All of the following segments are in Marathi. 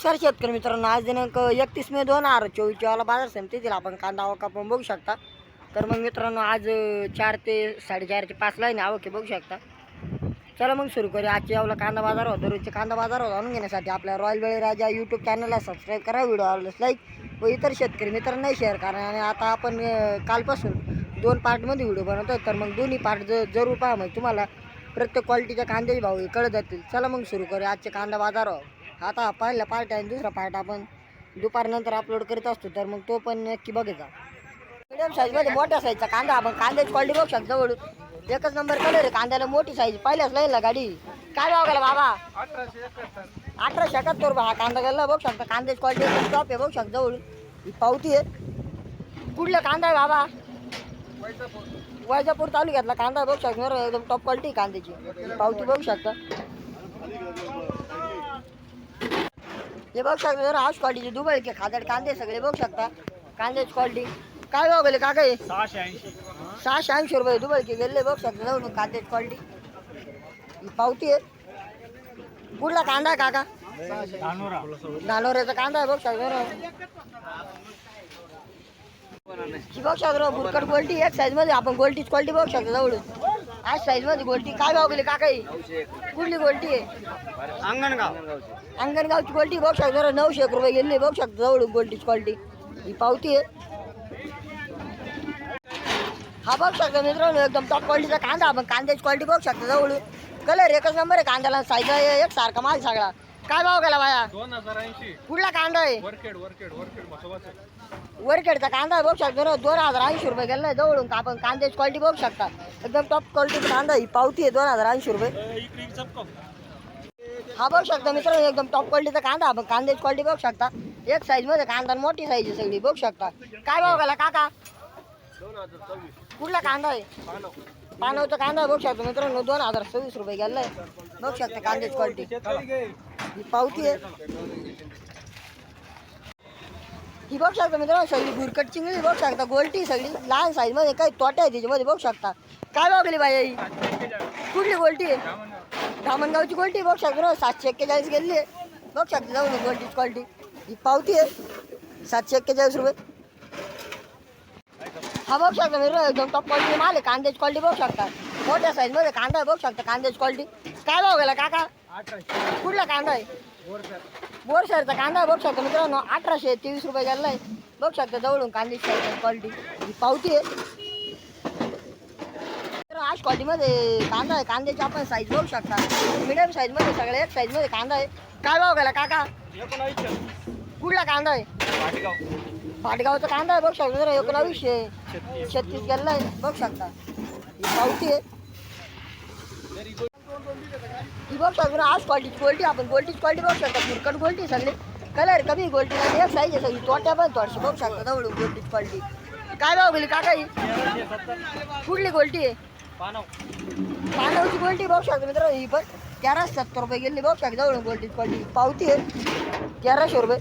नमस्कार शेतकरी मित्रांनो आज दिनांक एकतीस मे दोन हजार चोवीसच्या वाला बाजार समितीतील आपण कांदा आवक आपण बघू शकता. तर मग मित्रांनो आज चार ते साडेचार ते पाच लाईन आवक बघू शकता. चला मग सुरू करूया. आजच्या यावला कांदा बाजार होता दररोजचे कांदा बाजार जाणून घेण्यासाठी आपल्या रॉयल वेळी राजा यूट्यूब चॅनलला सबस्क्राईब करा व्हिडिओ आवडल्यास लाईक व इतर शेतकरी मित्रांनाही शेअर करा. आणि आता आपण कालपासून दोन पार्टमध्ये व्हिडिओ बनवतो तर मग दोन्ही पार्ट ज जरूर पहा. म्हणजे तुम्हाला प्रत्येक क्वालिटीच्या कांद्याचे भाव हे कळत जातील. चला मग सुरू करूया. आजचे कांदा बाजार आता पहिला पार्ट आहे आणि दुसरा पार्ट आपण दुपारनंतर अपलोड करीत असतो तर मग तो पण नक्की बघायचा मिडियम साईजमध्ये मोठ्या साईजचा कांदा आपण कांद्याची क्वालिटी बघू शकतो जवळ. एकच नंबर कलर आहे कांद्याला मोठी साईज पहिल्याच लाईनला गाडी. काय भाव गेला बाबा? अठराशे एकाहत्तर. रुपये हा कांदा गेला बघू शकता. कांद्याची क्वालिटी टॉप आहे बघू शकता जवळ. ही पावती आहे. कुठला कांदा आहे बाबा? वैजापूर. तालुक्यातला कांदा बघू शकता. एकदम टॉप क्वालिटी कांद्याची. पावती बघू शकता. हे बघू शकता जरा हाऊस क्वालिटीचे दुबळे के खादड कांदे सगळे बघू शकता. कांद्याची क्वालिटी काय भाव गेले काका हे? सहाशे ऐंशी. सहाशे ऐंशी रुपये दुबळे के गेले बघू शकता जाऊन कांद्याची क्वालिटी पावती आहे. कुठला कांदा आहे काका? धानोरा. नानोऱ्याचा कांदा आहे बघ शकता बघ शकतो बुरकट गोल्टी एक साईजमध्ये आपण गोल्टीच क्वालिटी बघू शकतो जवळून. आज साईजमध्ये गोल्टी. काय भाव गेली काका ही कुठली गोल्टी आहे? अंगणगाव. अंगणगावची क्वालिटी बघू शकतो जरा नऊशे एक रुपये गेली. बघू शकतो जवळून गोल्टीची क्वालिटी ही पावती आहे. हा बघू शकतो मित्रांनो एकदम टॉप क्वालिटीचा कांदा. आपण कांद्याची क्वालिटी बघू शकतो जवळून कलर एकच नंबर आहे कांद्याला. साईज एक सारखा माल सगळा. काय भाव गेला बाया? दोन हजार ऐंशी. कुठला कांदा आहे. वरखेड वरखेडचा कांदा बघू शकतो. ना दोन हजार ऐंशी रुपये गेला जवळून का आपण कांद्याची क्वालिटी बघू शकता. एकदम टॉप क्वालिटीचा कांदा ही पावती आहे दोन हजार ऐंशी रुपये. हा बघू शकता मित्रांनो एकदम टॉप क्वालिटीचा कांदा. आपण कांद्याची क्वालिटी बघू शकता. एक साईजमध्ये कांदा आणि मोठी साईज आहे सगळी बघू शकता. काय भाव गेला काका? कुठला कांदा आहे? पानवचा कांदा बघू शकतो मित्रांनो दोन हजार सव्वीस रुपये गेलाय बघू शकता कांद्याची क्वालिटी ही पावती आहे. ही बघू शकता मित्रांनो सगळी गुरकट चिंगळी बघू शकता गोलटी सगळी लहान साईजमध्ये काही तोट्या आहे त्याच्यामध्ये बघू शकता. काय बघली बाई ही? कुठली गोलटी आहे? धामणगावची गोलटी बघू शकता ना सातशे एक्केचाळीस गेलेली आहे. बघू शकता जाऊन गोलटीची क्वालिटी ही पावती आहे. सातशे एक्केचाळीस रुपये. हा बघू शकता मित्रांनो एकदम टॉप क्वालिटी माल आहे. कांद्याची क्वालिटी बघू शकता. मोठ्या साईजमध्ये कांदा बघू शकता कांद्याची क्वालिटी काय भाव गेला काका? कुठला कांदा आहे? बोरसरचा कांदा बघू शकता मित्रांनो अठराशे तेवीस रुपये गेला आहे बघू शकता जवळून कांद्याची क्वालिटी ही पावती आहे. आज क्वालिटीमध्ये कांदा आहे. कांद्याची आपण साईज बघू शकता. मिडियम साईजमध्ये सगळ्या एक साईजमध्ये कांदा आहे. काय भाव गेला काका? कुठला कांदा आहे? पाटेगाव भाटगावचा कांदा आहे. बघू शकता मित्रांनो एकोणावीसशे छत्तीस. छत्तीस गेला आहे बघू शकता. ही पावती आहे. ही बघू शकतो ना आज क्वालिटीची गोल्टी आपण गोल्टीची क्वालिटी बघू शकता फुरकट गोल्टी सगळी कलर कमी गोल्टी आणि एक साईज आहे सगळी तोट्या पण थोडीशी बघू शकता जवळून गोल्टीची क्वालिटी। काय भाव गेली काका ही? कुठली गोल्टी आहे पानव। पांडवची गोल्टी बघू शकता मित्रांनो ही पण. तेराशे सत्तर रुपये गेली बघू शकता जवळून गोल्टीची क्वालिटी. पावती आहे तेराशे रुपये.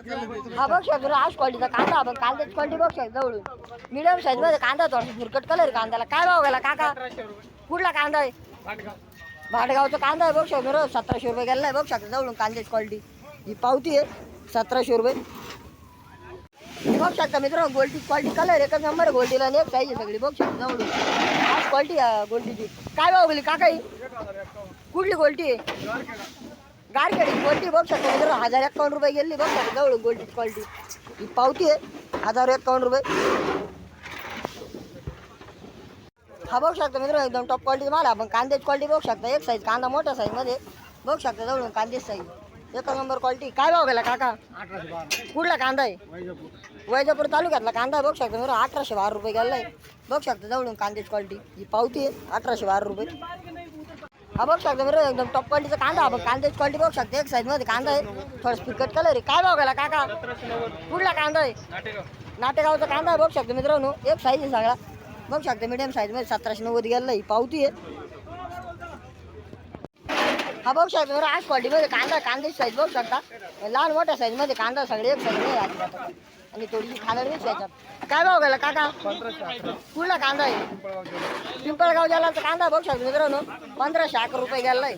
हा बघ शकतो आज क्वालिटीचा कांदा आपण कांद्याची क्वालिटी बघ शकतो जवळून. मिडियम साईजमध्ये कांदा तो फुरकट कलर कांद्याला. काय भाव गेला काका? कुठला कांदा आहे? भाटगावचा कांदा आहे बघ शकतो सतराशे रुपये गेला आहे बघू शकतो जवळून कांद्याची क्वालिटी ही पावती आहे सतराशे रुपये. बघ शकता मित्र गोल्डी क्वालिटी कलर एकच नंबर गोल्डीला एक पाहिजे सगळी बघ शकता जवळून. आज क्वालिटी गोल्डीची काय भाव गेली काका कुठली गोल्टी आहे गारखेडी क्वालिटी बघू शकता मित्रांनो हजार एकावन्न रुपये गेली बघू शकता जवळून गोल्डीची क्वालिटी ही पावती आहे हजार एकावन्न रुपये. हा बघू शकता मित्रांनो एकदम टॉप क्वालिटी माल आहे. आपण कांद्याची क्वालिटी बघू शकता एक साईज कांदा मोठ्या साईजमध्ये बघू शकता जवळून कांद्याची साईज एक नंबर क्वालिटी काय भाव गेला काका? अठराशे कुठला कांदा आहे? वैजापूर वैजापूर तालुक्यातला कांदा आहे बघू शकता मित्रांनो अठराशे बारा रुपये गेला आहे बघू शकता जवळून कांद्याची क्वालिटी ही पावती आहे अठराशे बारा रुपये. हा बघ शकता मित्रांनो एकदम टॉप क्वालिटीचा कांदा बघ कांद्याची क्वालिटी बघू शकते. एक साईजमध्ये कांदा आहे. थोडा फिकट कलर आहे. काय भाव गेला काका? कुठला कांदा आहे? नाटेगावचा कांदा आहे बघू शकतो मित्रांनो. एक साईज आहे सगळा. बघू शकते मिडियम साईजमध्ये सतराशे नव्वद गेला ही पावती आहे. हा बघू शकता बरं आज क्वालिटीमध्ये कांदा कांद्याची साईज बघू शकता. लहान मोठ्या साईजमध्ये कांदा सगळे एक साईज नाही आणि थोडीशी खालड मिरची याच्यात काय भाव गेला काका? कुठला कांदा आहे? पिंपळगाव पिंपळगाव जालाचा कांदा बघू शकता मित्रांनो. पंधराशे अकरा रुपये गेला आहे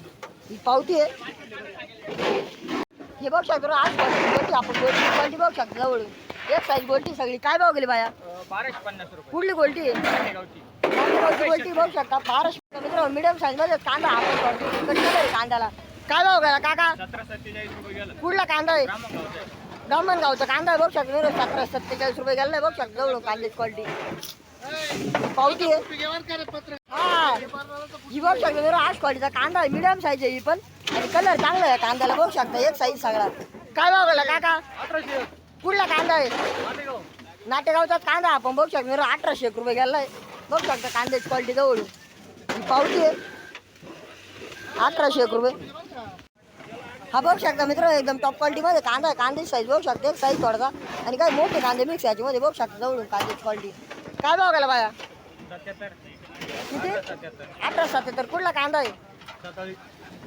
ही पावती आहे. हे बघ शकतो आज गोल्टी आपण गोल्टी क्वालिटी बघ शकतो जवळून. एक साईज गोल्टी सगळी. काय भाव गेली बाया? बाराशे पन्नास रुपये कुठली गोल्टी आहे गावची गोल्टी बघू शकता. बाराशे मित्र मिडियम साईजमध्ये कांदा आपण कांद्याला? काय भाव गेला काका? कुठला कांदा आहे? गावचं कांदा आहे बघू शकतो सतरा सत्तेचाळीस रुपये गेला बघू शकतो जवळून कांद्याची क्वालिटी पावती आहे. हा. ही बघू शकतो मित्र आज क्वालिटीचा कांदा आहे मिडियम साईज आहे ही पण. आणि कलर चांगला आहे कांद्याला बघू शकता एक साईज सगळा काय भाव काका? कुठला कांदा आहे? नाटेगावचा कांदा आपण बघू शकतो अठराशे एक रुपये गेलाय. बघू शकता कांद्याची क्वालिटी जवळून. ही पावती आहे. अठराशे एक रुपये. हा बघू शकता मित्र एकदम टॉप क्वालिटीमध्ये कांदा आहे. साईज बघू शकता. एक साईज थोडासा. आणि काय मोठे कांदे मिक्स याच्यामध्ये. बघू शकता जवळून कांदे क्वालिटी काय भाव गेला बाया? किती? अठरा सत्याहत्तर. कुठला कांदा आहे? सत्तावीस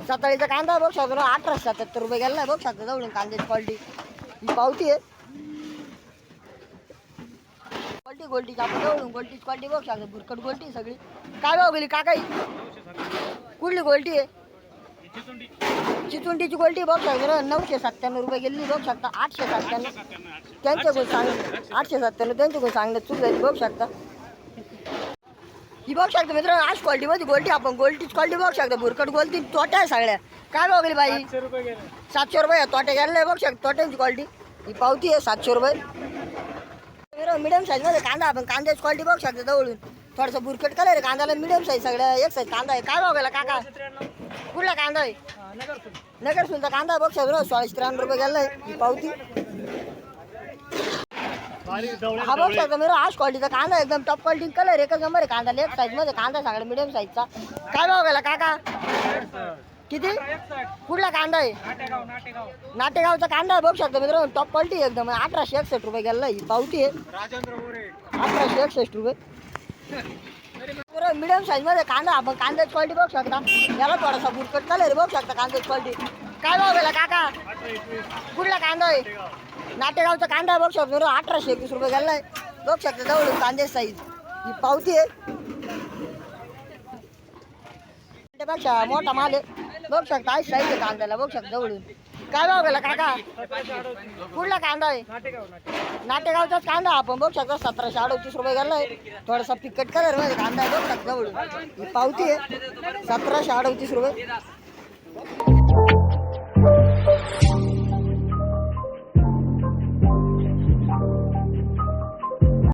सत्ताळीचा कांदा बघू शकतो अठरा सत्याहत्तर रुपये गेला बघू शकता जवळून कांद्याची क्वालिटी ही पावती आहे. गोल्टी गोल्टीची आपण जवळून गोल्टीची क्वालिटी बघू शकता. भुरकट गोल्टी सगळी. काय भाव गेली? काकाई? कुठली गोल्टी आहे? चिचुंडीची गोल्टी बघू शकता नऊशे सत्त्याण्णव रुपये गेली. बघू शकता. आठशे सत्त्याण्णव. सत्त्याण्णव आठशे त्यांचे गुण सांग आठशे सत्त्याण्णव त्यांचे गुण सांगण्यात चूक झाली. बघू शकता. ही बघू शकता मित्रांनो आज क्वालिटीमध्ये गोल्टी. आपण गोल्टीची क्वालिटी बघू शकता. भुरकट गोल्टी तोट्या आहे सगळ्या. काय गेली बाई? सातशे रुपये गेले. सातशे रुपये तोटे गेले बघू शकता. तोट्यांची क्वालिटी. ही पावती आहे सातशे रुपये. मिडियम साईजमध्ये कांदा आपण कांद्याची क्वालिटी बघू शकता जवळून. थोडासा बुरकट कलर कांद्याला मिडियम साईज सगळ्या. एक साईज कांदा आहे. काय गेला काका? कुठला कांदा आहे? नगर नगर कांदा बघ सगळं सोळाशे त्र्याण्णव रुपये गेलाय ही पावती. हा बघ सगळं मी आज क्वालिटीचा कांदा एकदम टॉप क्वालिटी कलर एकच नंबर आहे कांदा. लेफ्ट साईजमध्ये कांदा सगळा मिडियम साईजचा काय भाव गेला काका? किती? कुठला कांदा आहे? नाटेगावचा कांदा आहे बघू शकतो मित्र टॉप क्वालिटी एकदम. अठराशे एकसष्ट रुपये गेला ही पावती आहे. अठराशे एकसष्ट रुपये. मिडियम साईजमध्ये कांदा आपण कांद्याची क्वालिटी बघू शकता. याला थोडासा बुरकट कलर बघू शकता कांद्याची क्वालिटी काय भाव गेला काका? कुठला कांदा आहे? नाटेगावचा कांदा बघू शकतो. मित्रांनो, अठराशे एकवीस रुपये गेलाय. बघू शकता जवळ कांद्याची साईज ही पावती आहे. त्यापेक्षा मोठा माल आहे. बघू शकता आज साईज आहे कांद्याला. बघू शकता जवळून. काय भाव गेला? काका? कुठला कांदा आहे? नाटेगावचाच कांदा. आपण बघू शकतो सतराशे अडोतीस रुपये गेलाय. थोडासा पिकट कलरमध्ये कांदा आहे बघू शकता ही पावती आहे सतराशे अडोतीस रुपये.